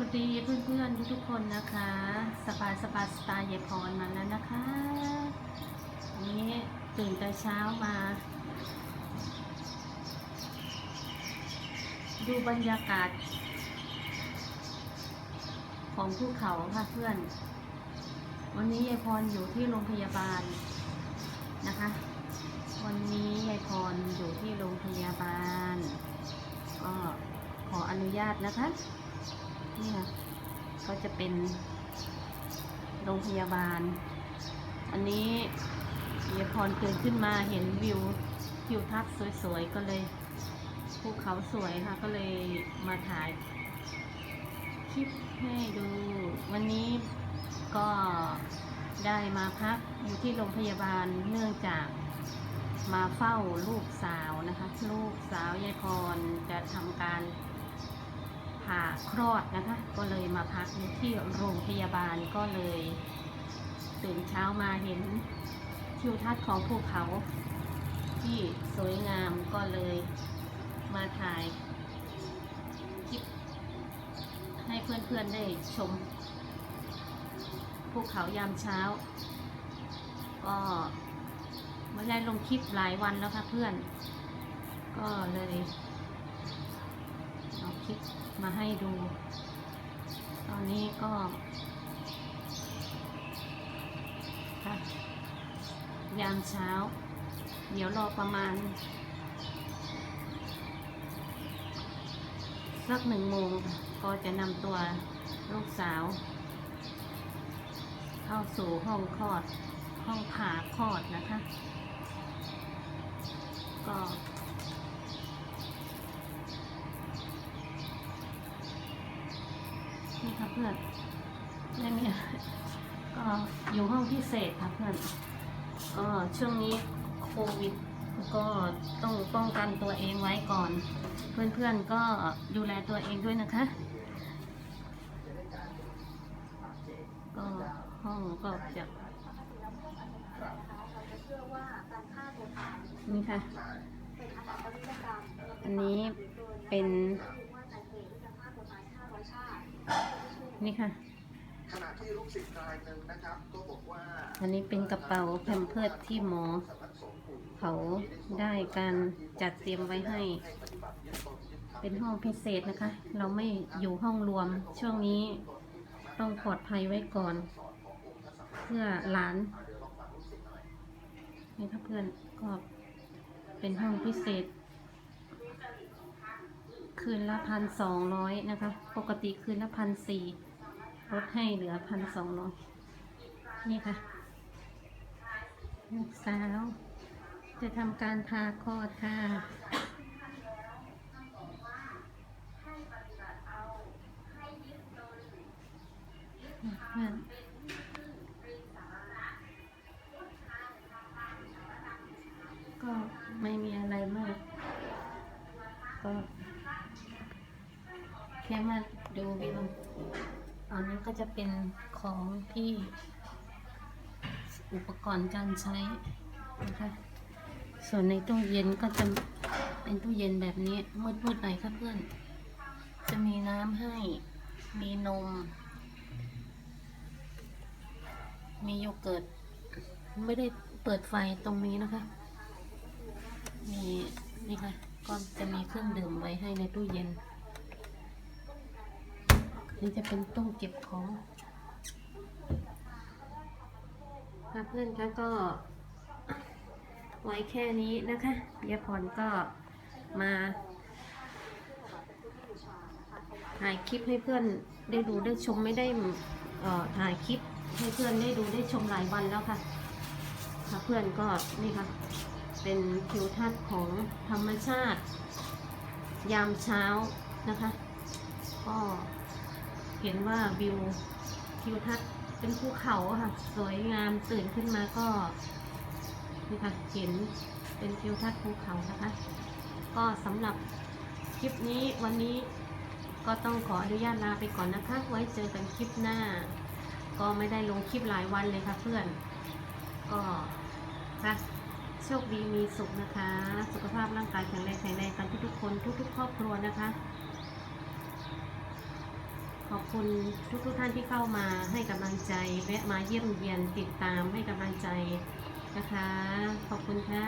วัสดีเพื่อนๆทุกๆคนนะคะสบาสบาสไตล์ยายพรมาแล้วนะคะวันนี้ตื่นแต่เช้ามา ดูบรรยากาศ ของภูเขาค่ะเพื่อน วันนี้ยายพรอยู่ที่โรงพยาบาลนะคะ วันนี้ยายพรอยู่ที่โรงพยาบาล ก็ขออนุญาตนะคะ เนี่ยก็จะเป็นโรงพยาบาล อันนี้ยายพรตื่นขึ้นมาเห็นวิวทิวทัศน์สวยๆ ก็เลยภูเขาสวยค่ะ ก็เลยมาถ่ายคลิปให้ดู วันนี้ก็ได้มาพักอยู่ที่โรงพยาบาลเนื่องจากมาเฝ้าลูกสาวนะคะ ลูกสาวยายพรจะทำการ ผ่าคลอดนะคะ ก็เลยมาพักที่โรงพยาบาลก็เลยตื่นเช้ามาเห็นทิวทัศน์ของภูเขา ที่สวยงามก็เลยมาถ่ายคลิปให้เพื่อนๆได้ชมภูเขายามเช้า ก็ไม่ได้ลงคลิปหลายวันแล้วค่ะเพื่อน ก็เลย เอาคลิปมาให้ดู ตอนนี้ก็ค่ะยามเช้า เดี๋ยวรอประมาณ สักหนึ่งโมงก็จะนำตัวลูกสาว เข้าสู่ห้องคลอด ห้องผ่าคลอดนะคะ ก็ นี่ค่ะเพื่อนไม่มีอะไรก็อยู่ห้องพิเศษค่ะเพื่อนก็ช่วงนี้โควิดก็ต้องป้องกันตัวเองไว้ก่อน เพื่อนๆก็ดูแลตัวเองด้วยนะคะ ก็ห้องก็จะนี่ค่ะ อันนี้เป็น นี่ค่ะ ขณะที่ลูกศิษย์รายหนึ่งนะครับก็บอกว่าอันนี้เป็นกระเป๋าแพมเพิร์สที่หมอสำนักสงฆ์ปู่เขาได้การจัดเตรียมไว้ให้ให้ปฏิบัติยึดตนยึดธรรมเป็นห้องพิเศษนะคะ เราไม่อยู่ห้องรวมช่วงนี้ต้องปลอดภัยไว้ก่อน เพื่อหลานนี่ถ้าเพื่อนก็เป็นห้องพิเศษ คืนละพันสองร้อยนะคะ ปกติคืนละพันสี่ ลดให้เหลือพันสองร้อยนี่ค่ะลูกสาว จะทำการพาคลอดค่ะก็ไม่มีอะไรมาก ก็แค่มาดูวิว อันนี้ก็จะเป็นของที่อุปกรณ์การใช้นะคะ ส่วนในตู้เย็นก็จะเป็นตู้เย็นแบบนี้มืดๆหน่อยค่ะเพื่อน จะมีน้ำให้ มีนม มีโยเกิร์ต ไม่ได้เปิดไฟตรงนี้นะคะ มีนี่ค่ะ ก็จะมีเครื่องดื่มไว้ให้ในตู้เย็น นี่จะเป็นตู้เก็บของค่ะเพื่อนคะก็ ไว้แค่นี้นะคะยายพรก็มาถ่ายคลิปให้เพื่อนได้ดูได้ชมไม่ได้ถ่ายคลิปให้เพื่อนได้ดูได้ชมหลายวันแล้วค่ะค่ะเพื่อนก็นี่ค่ะ เป็นทิวทัศน์ของธรรมชาติ ยามเช้านะคะ ก็ เห็นว่าวิวทิวทัศน์เป็นภูเขาค่ะ สวยงามตื่นขึ้นมาก็นี่ค่ะเห็นเป็นทิวทัศน์ภูเขานะคะ ก็สำหรับคลิปนี้วันนี้ก็ต้องขออนุญาตลาไปก่อนนะคะ ไว้เจอกันคลิปหน้า ก็ไม่ได้ลงคลิปหลายวันเลยค่ะเพื่อน ก็ค่ะโชคดีมีสุขนะคะ สุขภาพร่างกายแข็งแรงแข็งแรงกันทุกๆคนทุก ๆ ครอบครัวนะคะ ขอบคุณทุกทุกท่านที่เข้ามาให้กำลังใจแวะมาเยี่ยมเยียนติดตามให้กำลังใจนะคะ ขอบคุณค่ะ